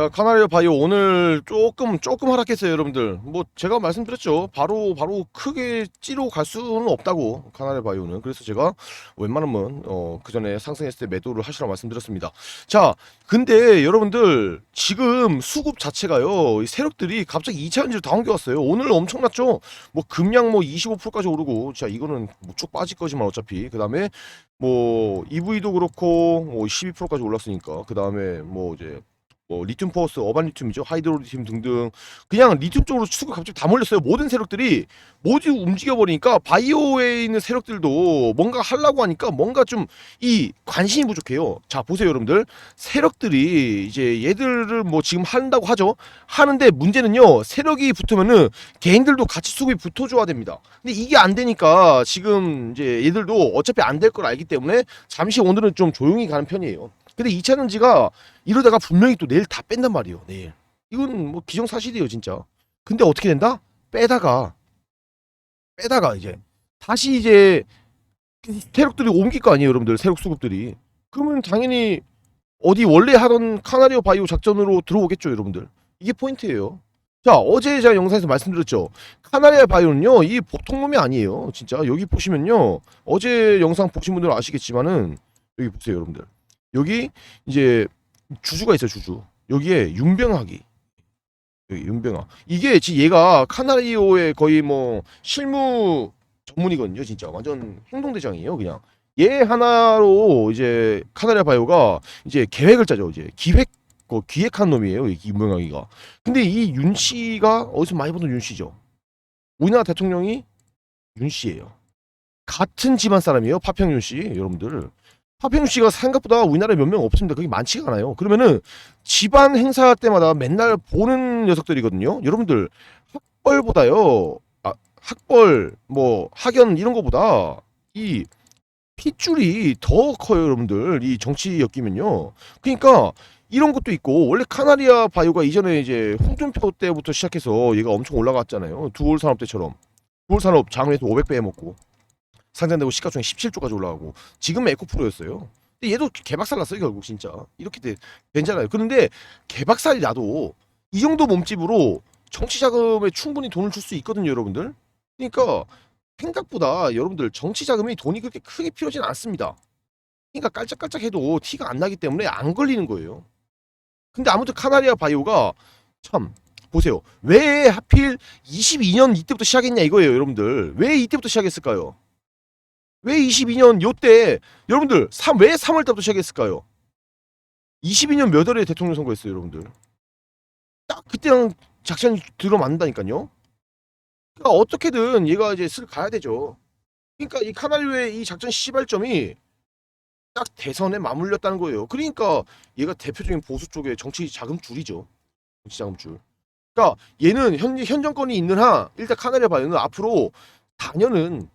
자, 카나리아 바이오 오늘 조금 조금 하락했어요, 여러분들. 뭐 제가 말씀드렸죠. 바로 바로 크게 찌러 갈 수는 없다고 카나리아 바이오는. 그래서 제가 웬만하면 어, 그 전에 상승했을 때 매도를 하시라 말씀드렸습니다. 자, 근데 여러분들 지금 수급 자체가요. 이 세력들이 갑자기 2차 전지로 다 옮겨왔어요. 오늘 엄청났죠. 뭐 금량 뭐 25%까지 오르고, 자 이거는 뭐 쭉 빠질 거지만 어차피 그 다음에 뭐 EV도 그렇고 뭐 12%까지 올랐으니까 그 다음에 뭐 이제 뭐 리튬 포스, 어반 리튬이죠, 하이드로 리튬 등등 그냥 리튬 쪽으로 수급 갑자기 다 몰렸어요. 모든 세력들이 모두 움직여 버리니까 바이오에 있는 세력들도 뭔가 하려고 하니까 뭔가 좀 이 관심이 부족해요. 자 보세요, 여러분들 세력들이 이제 얘들을 뭐 지금 한다고 하죠. 하는데 문제는요, 세력이 붙으면은 개인들도 같이 수급이 붙어줘야 됩니다. 근데 이게 안 되니까 지금 이제 얘들도 어차피 안 될 걸 알기 때문에 잠시 오늘은 좀 조용히 가는 편이에요. 근데 2차 전지가 이러다가 분명히 또 내일 다 뺀단 말이에요. 내일. 이건 뭐 기정사실이에요, 진짜. 근데 어떻게 된다? 빼다가 빼다가 이제 다시 이제 세력들이 옮길 거 아니에요, 여러분들. 세력 수급들이. 그러면 당연히 어디 원래 하던 카나리오 바이오 작전으로 들어오겠죠, 여러분들. 이게 포인트예요. 자, 어제 제가 영상에서 말씀드렸죠. 카나리아 바이오는요, 이 보통 놈이 아니에요. 진짜 여기 보시면요, 어제 영상 보신 분들은 아시겠지만은 여기 보세요, 여러분들. 여기 이제 주주가 있어요, 주주. 여기에 윤병학이 여기 윤병학. 이게 지 얘가 카나리오의 거의 뭐 실무 전문이거든요, 진짜. 완전 행동대장이에요, 그냥. 얘 하나로 이제 카나리아 바이오가 이제 계획을 짜죠, 이제 기획 그 기획한 놈이에요, 이 윤병학이가. 근데 이 윤 씨가 어디서 많이 보던 윤 씨죠. 우리나라 대통령이 윤 씨예요. 같은 집안 사람이에요, 파평윤 씨, 여러분들. 파평윤 씨가 생각보다 우리나라에 몇 명 없습니다. 그게 많지가 않아요. 그러면은 집안 행사 때마다 맨날 보는 녀석들이거든요. 여러분들 학벌보다요, 아, 학벌 뭐 학연 이런 거보다 이 핏줄이 더 커요, 여러분들. 이 정치 엮이면요. 그러니까 이런 것도 있고 원래 카나리아 바이오가 이전에 이제 홍준표 때부터 시작해서 얘가 엄청 올라갔잖아요. 두올 산업 때처럼. 두올 산업 장외에서 500배 해먹고 상장되고 시가총액 17조까지 올라가고 지금 에코프로였어요. 근데 얘도 개박살 났어요 결국 진짜 이렇게 돼, 되잖아요. 그런데 개박살이 나도 이 정도 몸집으로 정치 자금에 충분히 돈을 줄 수 있거든요, 여러분들. 그러니까 생각보다 여러분들 정치 자금이 돈이 그렇게 크게 필요하진 않습니다. 그러니까 깔짝깔짝해도 티가 안 나기 때문에 안 걸리는 거예요. 근데 아무튼 카나리아 바이오가 참 보세요. 왜 하필 22년 이때부터 시작했냐 이거예요, 여러분들. 왜 이때부터 시작했을까요? 왜 22년 요때 여러분들 3, 왜 3월 때부터 시작했을까요? 22년 몇 월에 대통령 선거했어요, 여러분들. 딱 그때랑 작전이 들어맞는다니까요. 그러니까 어떻게든 얘가 이제 슬 가야 되죠. 그러니까 이 카나리오의 이 작전 시발점이 딱 대선에 맞물렸다는 거예요. 그러니까 얘가 대표적인 보수 쪽의 정치 자금줄이죠. 정치 자금줄. 그러니까 얘는 현, 현 정권이 있는 한 일단 카나리아 바이오는 앞으로 단연은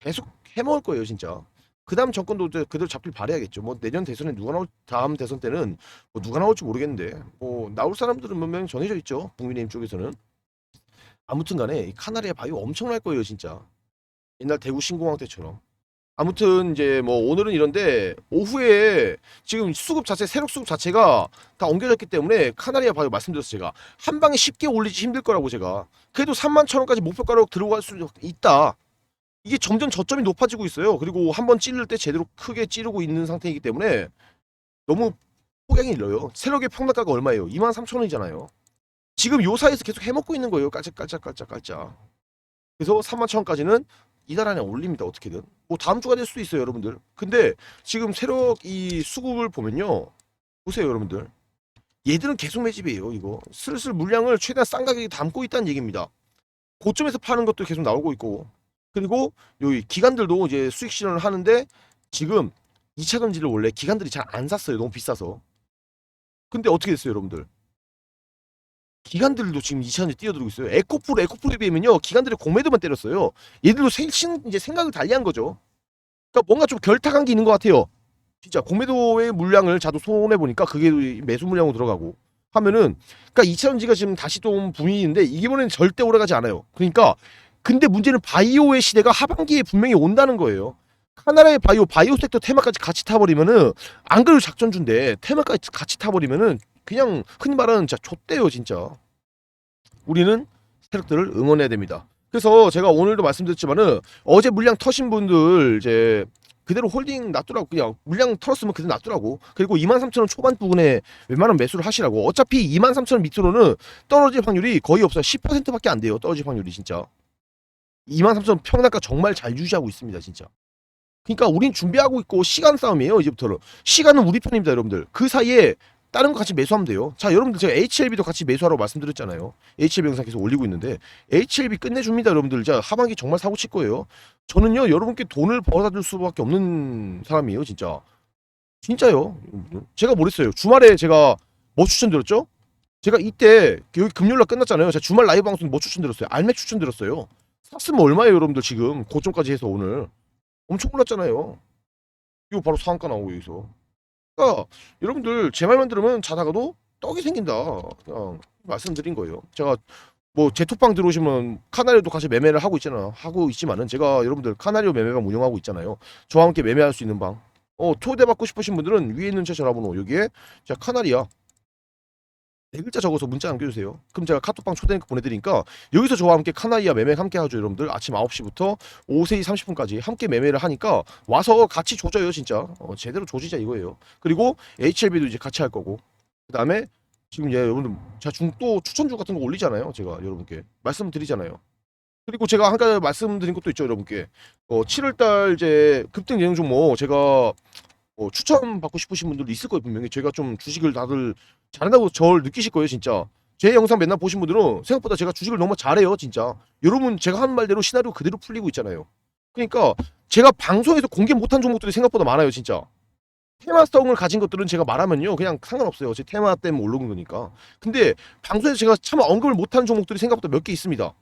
계속 해먹을 거예요, 진짜. 그 다음 정권도 그대로 잡길 바라야겠죠. 뭐 내년 대선에 누가 나올 다음 대선 때는 뭐 누가 나올지 모르겠는데 뭐 나올 사람들은 몇 명 정해져 있죠. 국민의힘 쪽에서는. 아무튼간에 이 카나리아 바이오 엄청날 거예요, 진짜. 옛날 대구 신공항 때처럼. 아무튼 이제 뭐 오늘은 이런데 오후에 지금 수급 자체 세력 수급 자체가 다 옮겨졌기 때문에 카나리아 바이오 말씀드렸어요 제가 한 방에 쉽게 올리지 힘들 거라고 제가 그래도 3만 천 원까지 목표가로 들어갈 수 있다 이게 점점 저점이 높아지고 있어요. 그리고 한번 찌를 때 제대로 크게 찌르고 있는 상태이기 때문에 너무 폭양이 일러요. 세력의 평단가가 얼마예요? 2만 3천 원이잖아요. 지금 요 사이에서 계속 해먹고 있는 거예요. 깔짝깔짝깔짝깔짝. 그래서 3만 천 원까지는 이달 안에 올립니다 어떻게든. 뭐 다음 주가 될 수도 있어요 여러분들. 근데 지금 세력 이 수급을 보면요. 보세요 여러분들. 얘들은 계속 매집이에요 이거. 슬슬 물량을 최대한 싼 가격에 담고 있다는 얘기입니다. 고점에서 파는 것도 계속 나오고 있고 그리고 여기 기관들도 이제 수익 실현을 하는데 지금 2차 전지를 원래 기관들이 잘 안 샀어요 너무 비싸서 근데 어떻게 됐어요 여러분들 기관들도 지금 2차 전지 뛰어들고 있어요 에코프로 에코프로에 비하면요 기관들이 공매도만 때렸어요 얘들도 생신 이제 생각을 달리한 거죠. 그러니까 뭔가 좀 결탁한 게 있는 것 같아요. 진짜 공매도의 물량을 자도 손해 보니까 그게 매수 물량으로 들어가고 하면은 그러니까 2차전지가 지금 다시 좀 붐이는데 이번에는 절대 오래가지 않아요. 그러니까 근데 문제는 바이오의 시대가 하반기에 분명히 온다는 거예요. 하나의 바이오 바이오 섹터 테마까지 같이 타버리면은 안 그래도 작전주인데 테마까지 같이 타버리면은 그냥 흔히 말하는 진짜 좆대요 진짜. 우리는 세력들을 응원해야 됩니다. 그래서 제가 오늘도 말씀드렸지만은 어제 물량 터신 분들 이제 그대로 홀딩 놔두라고 그냥 물량 털었으면 그대로 놔두라고 그리고 23,000원 초반 부분에 웬만한 매수를 하시라고 어차피 23,000원 밑으로는 떨어질 확률이 거의 없어요 10%밖에 안 돼요 떨어질 확률이 진짜 23,000원 평단가 정말 잘 유지하고 있습니다 진짜. 그러니까 우린 준비하고 있고 시간 싸움이에요 이제부터는. 시간은 우리 편입니다 여러분들. 그 사이에 다른 거 같이 매수하면 돼요. 자 여러분들 제가 HLB도 같이 매수하라고 말씀드렸잖아요. HLB 영상 계속 올리고 있는데 HLB 끝내줍니다 여러분들. 자 하반기 정말 사고 칠 거예요. 저는요 여러분께 돈을 벌어다 줄 수밖에 없는 사람이에요 진짜. 진짜요? 제가 뭐랬어요? 주말에 제가 뭐 추천드렸죠? 제가 이때 여기 금요일날 끝났잖아요. 제가 주말 라이브 방송 뭐 추천드렸어요? 알맥 추천드렸어요 샀으면 얼마예요 여러분들 지금? 고점까지 해서 오늘. 엄청 올랐잖아요. 이거 바로 상한가 나오고 여기서. 그러니까 여러분들 제 말만 들으면 자다가도 떡이 생긴다. 그냥 말씀드린 거예요. 제가 뭐 제 톡방 들어오시면 카나리오도 같이 매매를 하고 있잖아. 하고 있지만은 제가 여러분들 카나리오 매매방 운영하고 있잖아요. 저와 함께 매매할 수 있는 방. 어, 초대받고 싶으신 분들은 위에 있는 제 전화번호 여기에 자 카나리아 네 글자 적어서 문자 남겨주세요. 그럼 제가 카톡방 초대 링크 보내드리니까 여기서 저와 함께 카나리아 매매 함께 하죠 여러분들 아침 9시부터 오후 3시 30분까지 함께 매매를 하니까 와서 같이 조져요 진짜 어, 제대로 조지자 이거예요. 그리고 HLB도 이제 같이 할 거고 그 다음에 지금 예, 여러분들 제가 중 또 추천주 같은 거 올리잖아요 제가 여러분께 말씀드리잖아요. 그리고 제가 한 가지 말씀드린 것도 있죠 여러분께 어, 7월달 이제 급등 예능 종목 제가 어, 추천 받고 싶으신 분들도 있을 거예요 분명히. 제가 좀 주식을 다들 잘한다고 저를 느끼실 거예요 진짜. 제 영상 맨날 보신 분들은 생각보다 제가 주식을 너무 잘해요 진짜. 여러분 제가 하는 말대로 시나리오 그대로 풀리고 있잖아요. 그러니까 제가 방송에서 공개 못한 종목들이 생각보다 많아요 진짜. 테마성을 가진 것들은 제가 말하면요 그냥 상관없어요. 제 테마 때문에 올라온 거니까. 근데 방송에서 제가 참 언급을 못한 종목들이 생각보다 몇 개 있습니다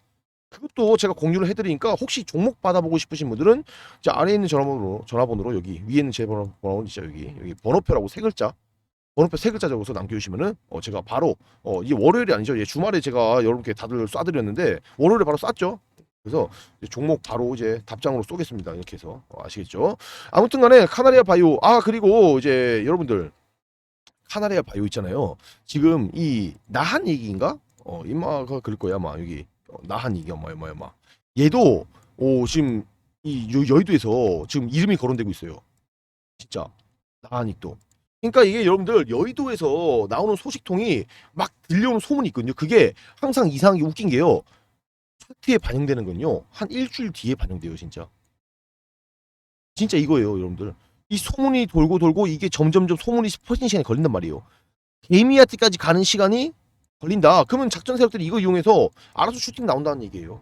그것도 제가 공유를 해드리니까 혹시 종목 받아보고 싶으신 분들은 자 아래에 있는 전화번호로 전화번호로 여기 위에 있는 제 번호 번호는 진짜 여기 여기 번호표라고 세 글자 번호표 세 글자 적어서 남겨주시면은 어 제가 바로 어 이게 월요일이 아니죠? 예 주말에 제가 여러분께 다들 쏴드렸는데 월요일에 바로 쐈죠? 그래서 종목 바로 이제 답장으로 쏘겠습니다. 이렇게 해서. 어, 아시겠죠? 아무튼간에 카나리아 바이오. 아 그리고 이제 여러분들 카나리아 바이오 있잖아요. 지금 이 나한 얘기인가? 어 이마가 그럴 거야 아마 여기. 어, 나한 얘기 엄마 엄마 엄마 얘도 오 지금 이 여- 여의도에서 지금 이름이 거론되고 있어요 진짜 나한익도 그러니까 이게 여러분들 여의도에서 나오는 소식통이 막 들려오는 소문이 있거든요. 그게 항상 이상하게 웃긴 게요. 차트에 반영되는 건요. 한 일주일 뒤에 반영돼요, 진짜. 진짜 이거예요, 여러분들. 이 소문이 돌고 돌고 이게 점점점 소문이 퍼지는 시간이 걸린단 말이에요. 개미한테까지 가는 시간이 걸린다. 그러면 작전 세력들이 이거 이용해서 알아서 슈팅 나온다는 얘기예요.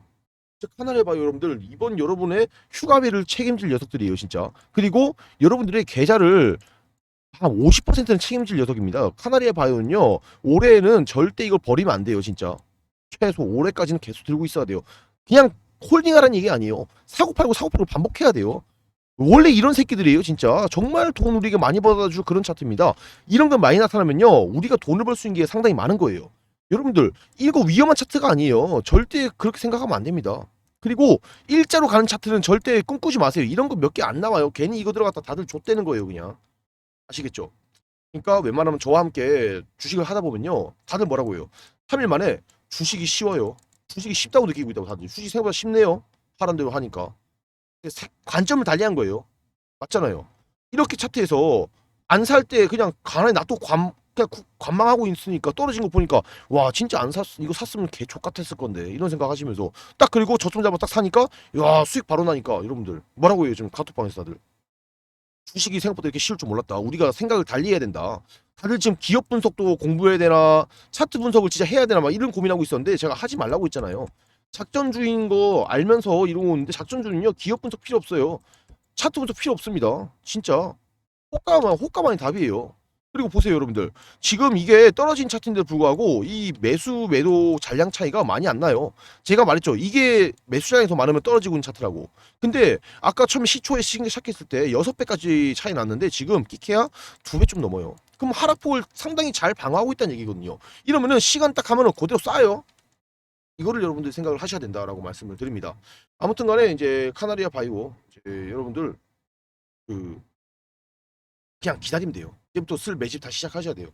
진짜 카나리 봐요, 여러분들. 이번 여러분의 휴가비를 책임질 녀석들이에요, 진짜. 그리고 여러분들의 계좌를 한 50%는 책임질 녀석입니다. 카나리아 바이오는요, 올해는 절대 이걸 버리면 안 돼요, 진짜. 최소 올해까지는 계속 들고 있어야 돼요. 그냥 홀딩하라는 얘기 아니에요. 사고 팔고 사고 팔고 반복해야 돼요. 원래 이런 새끼들이에요, 진짜. 정말 돈 우리가 많이 벌어다줄 그런 차트입니다. 이런 건 많이 나타나면요, 우리가 돈을 벌 수 있는 게 상당히 많은 거예요. 여러분들, 이거 위험한 차트가 아니에요. 절대 그렇게 생각하면 안 됩니다. 그리고 일자로 가는 차트는 절대 꿈꾸지 마세요. 이런 거 몇 개 안 나와요. 괜히 이거 들어갔다 다들 좆되는 거예요, 그냥. 아시겠죠? 그러니까 웬만하면 저와 함께 주식을 하다 보면요. 다들 뭐라고 해요? 3일 만에 주식이 쉬워요. 주식이 쉽다고 느끼고 있다고 다들. 주식 생각보다 쉽네요. 하란 대로 하니까. 세- 관점을 달리한 거예요. 맞잖아요. 이렇게 차트에서 안 살 때 그냥 가만히 놔두고 관, 그냥 구- 관망하고 있으니까 떨어진 거 보니까 와 진짜 안 샀, 이거 샀으면 개 족같았을 건데 이런 생각 하시면서 딱 그리고 저점 잡아 딱 사니까 야 수익 바로 나니까 여러분들 뭐라고 해요 지금 카톡방에서 다들 주식이 생각보다 이렇게 쉬울 줄 몰랐다. 우리가 생각을 달리 해야 된다. 다들 지금 기업 분석도 공부해야 되나 차트 분석을 진짜 해야 되나 막 이런 고민하고 있었는데 제가 하지 말라고 했잖아요. 작전주인 거 알면서 이러고 있는데 작전주는요 기업 분석 필요 없어요. 차트 분석 필요 없습니다. 진짜 호가만 호가만이 답이에요. 그리고 보세요 여러분들 지금 이게 떨어진 차트인데도 불구하고 이 매수 매도 잔량 차이가 많이 안 나요. 제가 말했죠 이게 매수량이 더 많으면 떨어지고 있는 차트라고. 근데 아까 처음에 시초에 시- 시작했을 때 6배까지 차이 났는데 지금 끼케야 2배 좀 넘어요. 그럼 하락폭을 상당히 잘 방어하고 있다는 얘기거든요. 이러면은 시간 딱 하면은 그대로 쌓여요. 이거를 여러분들 생각을 하셔야 된다라고 말씀을 드립니다. 아무튼 간에 이제 카나리아 바이오 이제 여러분들 그 그냥 기다리면 돼요. 이제부터 슬 매집 다시 시작하셔야 돼요.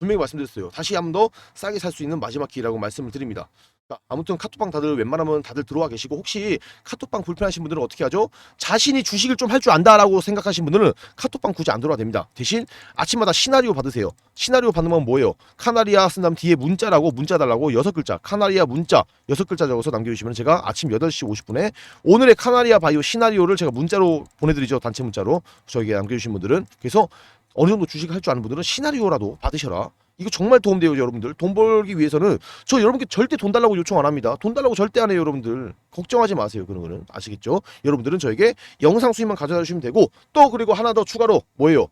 분명히 말씀드렸어요. 다시 한 번 더 싸게 살 수 있는 마지막 기회라고 말씀을 드립니다. 자, 아무튼 카톡방 다들 웬만하면 다들 들어와 계시고 혹시 카톡방 불편하신 분들은 어떻게 하죠? 자신이 주식을 좀 할 줄 안다라고 생각하신 분들은 카톡방 굳이 안 들어와도 됩니다. 대신 아침마다 시나리오 받으세요. 시나리오 받으면 뭐예요? 카나리아 쓴 다음 뒤에 문자라고 문자 달라고 여섯 글자 카나리아 문자 여섯 글자 적어서 남겨주시면 제가 아침 8시 50분에 오늘의 카나리아 바이오 시나리오를 제가 문자로 보내드리죠. 단체 문자로 저에게 남겨주신 분들은 그래서 어느 정도 주식을 할줄 아는 분들은 시나리오라도 받으셔라. 이거 정말 도움돼요, 여러분들. 돈 벌기 위해서는 저 여러분께 절대 돈 달라고 요청 안 합니다. 돈 달라고 절대 안 해요, 여러분들. 걱정하지 마세요, 그런 거는. 아시겠죠? 여러분들은 저에게 영상 수익만 가져다 주시면 되고 또 그리고 하나 더 추가로 뭐예요?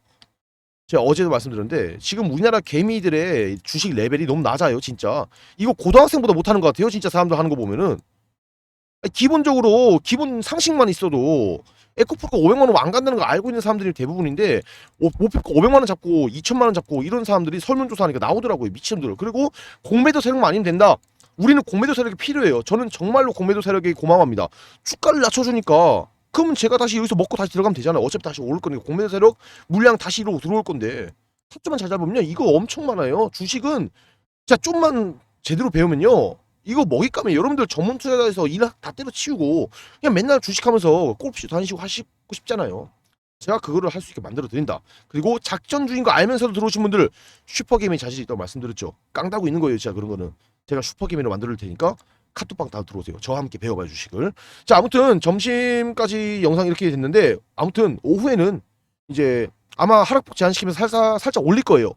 제가 어제도 말씀드렸는데 지금 우리나라 개미들의 주식 레벨이 너무 낮아요, 진짜. 이거 고등학생보다 못하는 것 같아요, 진짜 사람들 하는 거 보면은. 기본적으로 기본 상식만 있어도 에코프로가 500만 원 안 간다는 거 알고 있는 사람들이 대부분인데 오- 목표가 500만 원 잡고 2천만 원 잡고 이런 사람들이 설문조사하니까 나오더라고요 미친들. 그리고 공매도 세력만 아니면 된다. 우리는 공매도 세력이 필요해요. 저는 정말로 공매도 세력이 고마워합니다. 주가를 낮춰주니까. 그러면 제가 다시 여기서 먹고 다시 들어가면 되잖아요. 어차피 다시 오를 거니까 공매도 세력 물량 다시 이로 들어올 건데. 타점만 잘 잡으면요 이거 엄청 많아요. 주식은 진짜 좀만 제대로 배우면요 이거 먹잇감에 여러분들 전문 투자자에서 일 다 때려치우고 그냥 맨날 주식하면서 골프쇼 다니시고 하시고 싶잖아요. 제가 그거를 할 수 있게 만들어 드린다. 그리고 작전 중인 거 알면서도 들어오신 분들 슈퍼게임에 자신 있다고 말씀드렸죠. 깡다고 있는 거예요, 진짜 그런 거는. 제가 슈퍼게임으로 만들 테니까 카톡방 다 들어오세요. 저와 함께 배워봐요 주식을. 자, 아무튼 점심까지 영상 이렇게 됐는데 아무튼 오후에는 이제 아마 하락폭 제한시키면서 살짝 살짝 올릴 거예요.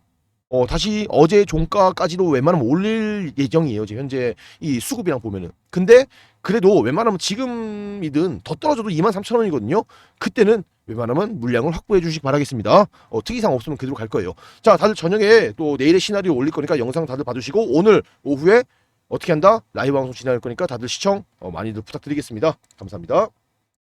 어 다시 어제 종가까지도 웬만하면 올릴 예정이에요. 지금 현재 이 수급이랑 보면은. 근데 그래도 웬만하면 지금이든 더 떨어져도 23,000원이거든요. 그때는 웬만하면 물량을 확보해 주시기 바라겠습니다. 어, 특이사항 없으면 그대로 갈 거예요. 자, 다들 저녁에 또 내일의 시나리오 올릴 거니까 영상 다들 봐주시고 오늘 오후에 어떻게 한다? 라이브 방송 진행할 거니까 다들 시청 어, 많이들 부탁드리겠습니다. 감사합니다.